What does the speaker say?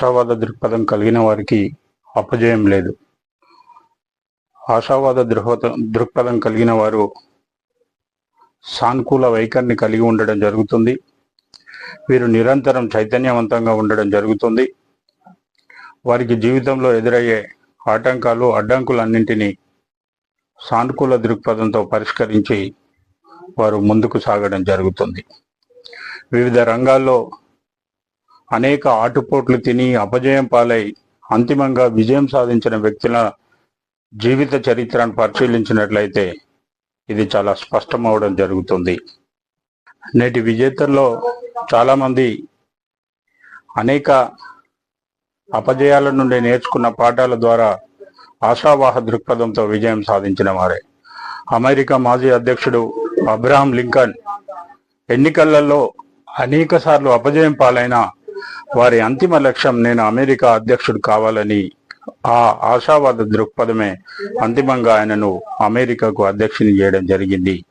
ఆశావాద దృక్పథం కలిగిన వారికి అపజయం లేదు. ఆశావాద దృహత దృక్పథం కలిగిన వారు సానుకూల వైఖరిని కలిగి ఉండడం జరుగుతుంది. వీరు నిరంతరం చైతన్యవంతంగా ఉండడం జరుగుతుంది. వారికి జీవితంలో ఎదురయ్యే ఆటంకాలు అడ్డంకులన్నింటినీ సానుకూల దృక్పథంతో పరిష్కరించి వారు ముందుకు సాగడం జరుగుతుంది. వివిధ రంగాల్లో అనేక ఆటుపోట్లు తిని అపజయం పాలై అంతిమంగా విజయం సాధించిన వ్యక్తుల జీవిత చరిత్రను పరిశీలించినట్లయితే ఇది చాలా స్పష్టమవడం జరుగుతుంది. నేటి విజేతల్లో చాలామంది అనేక అపజయాల నుండి నేర్చుకున్న పాఠాల ద్వారా ఆశావాహ దృక్పథంతో విజయం సాధించిన వారే. అమెరికా మాజీ అధ్యక్షుడు అబ్రహాం లింకన్ ఎన్నికలలో అనేక సార్లు అపజయం పాలైన వారి అంతిమ లక్ష్యం నేను అమెరికా అధ్యక్షుడు కావాలని ఆ ఆశావాద దృక్పథమే అంతిమంగా ఆయనను అమెరికాకు అధ్యక్షుని చేయడం జరిగింది.